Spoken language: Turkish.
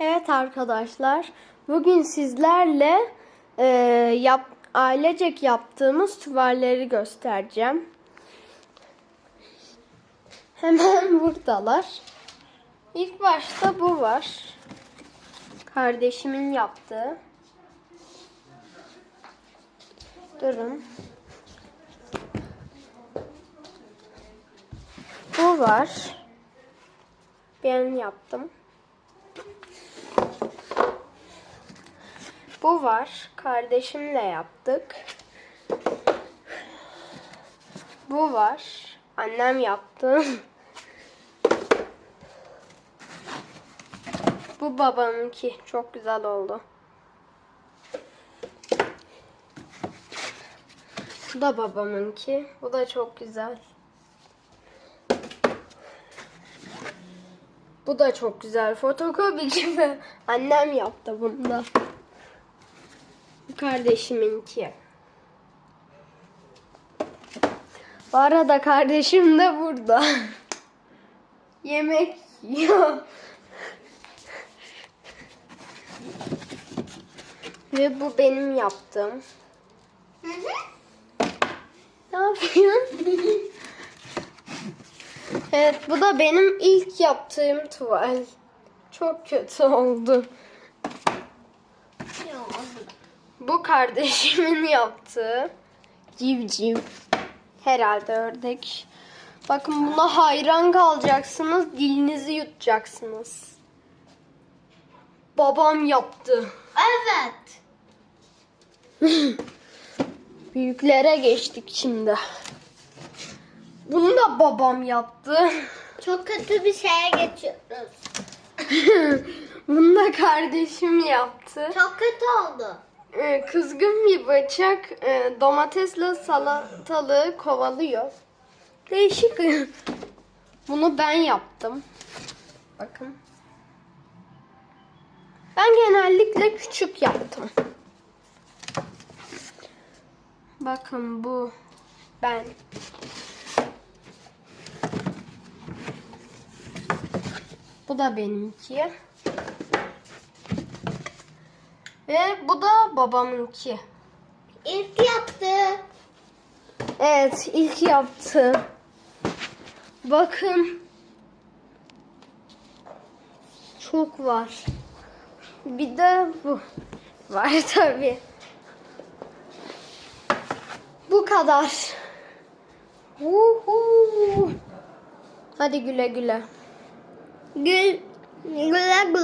Evet arkadaşlar, bugün sizlerle e, yap, ailecek yaptığımız tuvalleri göstereceğim. Hemen buradalar. İlk başta bu var. Kardeşimin yaptığı. Durun. Bu var. Ben yaptım. Bu var. Kardeşimle yaptık. Bu var. Annem yaptı. Bu babamınki. Çok güzel oldu. Bu da babamınki. Bu da çok güzel. Bu da çok güzel. Fotokopi gibi. Annem yaptı bunu. Bu kardeşiminki. Bu arada kardeşim de burada. Yemek yiyor. Ve bu benim yaptığım. Ne yapıyorsun? evet bu da benim ilk yaptığım tuval. Çok kötü oldu. Bu kardeşimin yaptığı civciv. Herhalde ördek. Bakın buna hayran kalacaksınız. Dilinizi yutacaksınız. Babam yaptı. Evet. Büyüklere geçtik şimdi. Bunu da babam yaptı. Çok kötü bir şeye geçiyoruz. Bunu da kardeşim yaptı. Çok kötü oldu. Ee, Kızgın bir bıçak e, domatesle salatalığı kovalıyor. Değişik. Bunu ben yaptım. Bakın. Ben genellikle küçük yaptım. Bakın bu ben. Bu da benimki. Ve bu da babamınki. İlk yaptı. Evet, ilk yaptı. Bakın. Çok var. Bir de bu var tabii. Bu kadar. Uhu. Hadi güle güle. Gül, güle güle.